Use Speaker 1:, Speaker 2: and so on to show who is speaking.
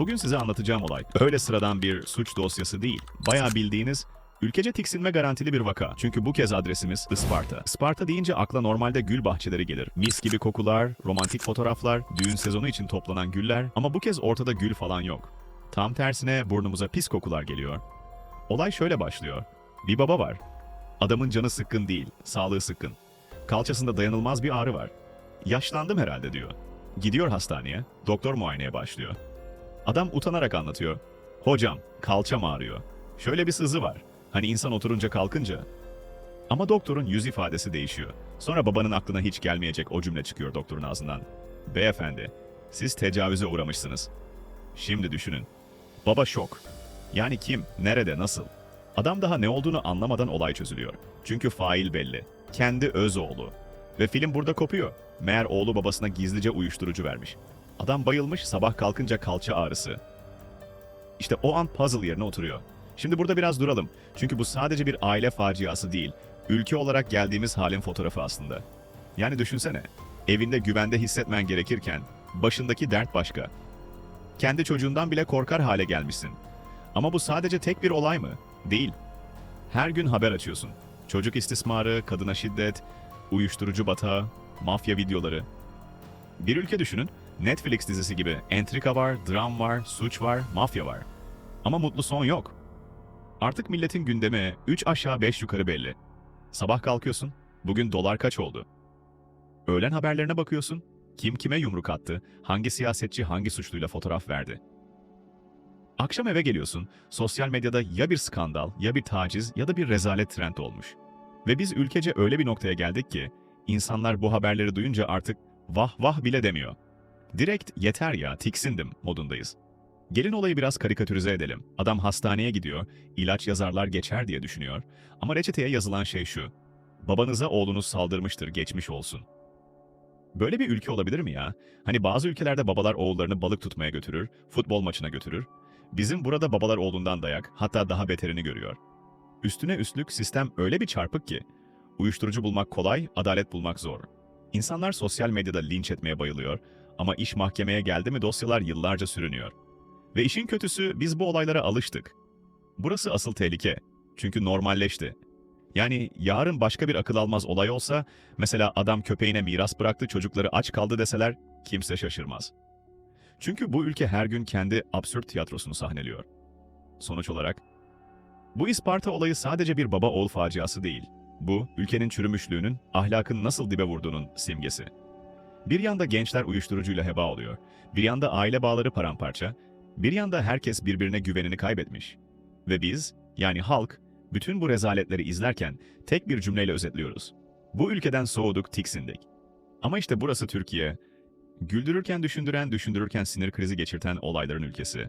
Speaker 1: Bugün size anlatacağım olay öyle sıradan bir suç dosyası değil. Bayağı bildiğiniz ülkece tiksinme garantili bir vaka. Çünkü bu kez adresimiz Isparta. Isparta deyince akla normalde gül bahçeleri gelir. Mis gibi kokular, romantik fotoğraflar, düğün sezonu için toplanan güller ama bu kez ortada gül falan yok. Tam tersine burnumuza pis kokular geliyor. Olay şöyle başlıyor. Bir baba var. Adamın canı sıkkın değil, sağlığı sıkkın. Kalçasında dayanılmaz bir ağrı var. Yaşlandım herhalde diyor. Gidiyor hastaneye, doktor muayeneye başlıyor. Adam utanarak anlatıyor. Hocam, kalçam ağrıyor. Şöyle bir sızı var. Hani insan oturunca kalkınca. Ama doktorun yüz ifadesi değişiyor. Sonra babanın aklına hiç gelmeyecek o cümle çıkıyor doktorun ağzından. Beyefendi, siz tecavüze uğramışsınız. Şimdi düşünün. Baba şok. Yani kim, nerede, nasıl? Adam daha ne olduğunu anlamadan olay çözülüyor. Çünkü fail belli. Kendi öz oğlu. Ve film burada kopuyor. Meğer oğlu babasına gizlice uyuşturucu vermiş. Adam bayılmış, sabah kalkınca kalça ağrısı. İşte o an puzzle yerine oturuyor. Şimdi burada biraz duralım. Çünkü bu sadece bir aile faciası değil. Ülke olarak geldiğimiz halin fotoğrafı aslında. Yani düşünsene. Evinde güvende hissetmen gerekirken başındaki dert başka. Kendi çocuğundan bile korkar hale gelmişsin. Ama bu sadece tek bir olay mı? Değil. Her gün haber açıyorsun. Çocuk istismarı, kadına şiddet, uyuşturucu batağı, mafya videoları. Bir ülke düşünün, Netflix dizisi gibi entrika var, dram var, suç var, mafya var. Ama mutlu son yok. Artık milletin gündemi 3 aşağı 5 yukarı belli. Sabah kalkıyorsun, bugün dolar kaç oldu? Öğlen haberlerine bakıyorsun, kim kime yumruk attı, hangi siyasetçi hangi suçluyla fotoğraf verdi. Akşam eve geliyorsun, sosyal medyada ya bir skandal, ya bir taciz ya da bir rezalet trend olmuş. Ve biz ülkece öyle bir noktaya geldik ki, insanlar bu haberleri duyunca artık vah vah bile demiyor. Direkt yeter ya, tiksindim modundayız. Gelin olayı biraz karikatürize edelim. Adam hastaneye gidiyor, ilaç yazarlar geçer diye düşünüyor. Ama reçeteye yazılan şey şu. Babanıza oğlunuz saldırmıştır, geçmiş olsun. Böyle bir ülke olabilir mi ya? Hani bazı ülkelerde babalar oğullarını balık tutmaya götürür, futbol maçına götürür. Bizim burada babalar oğlundan dayak, hatta daha beterini görüyor. Üstüne üstlük sistem öyle bir çarpık ki, uyuşturucu bulmak kolay, adalet bulmak zor. İnsanlar sosyal medyada linç etmeye bayılıyor ama iş mahkemeye geldi mi dosyalar yıllarca sürünüyor. Ve işin kötüsü biz bu olaylara alıştık. Burası asıl tehlike. Çünkü normalleşti. Yani yarın başka bir akıl almaz olay olsa, mesela adam köpeğine miras bıraktı çocukları aç kaldı deseler kimse şaşırmaz. Çünkü bu ülke her gün kendi absürt tiyatrosunu sahneliyor. Sonuç olarak, bu İsparta olayı sadece bir baba oğul faciası değil. Bu, ülkenin çürümüşlüğünün, ahlakın nasıl dibe vurduğunun simgesi. Bir yanda gençler uyuşturucuyla heba oluyor, bir yanda aile bağları paramparça, bir yanda herkes birbirine güvenini kaybetmiş. Ve biz, yani halk, bütün bu rezaletleri izlerken tek bir cümleyle özetliyoruz. Bu ülkeden soğuduk, tiksindik. Ama işte burası Türkiye. Güldürürken düşündüren, düşündürürken sinir krizi geçirten olayların ülkesi.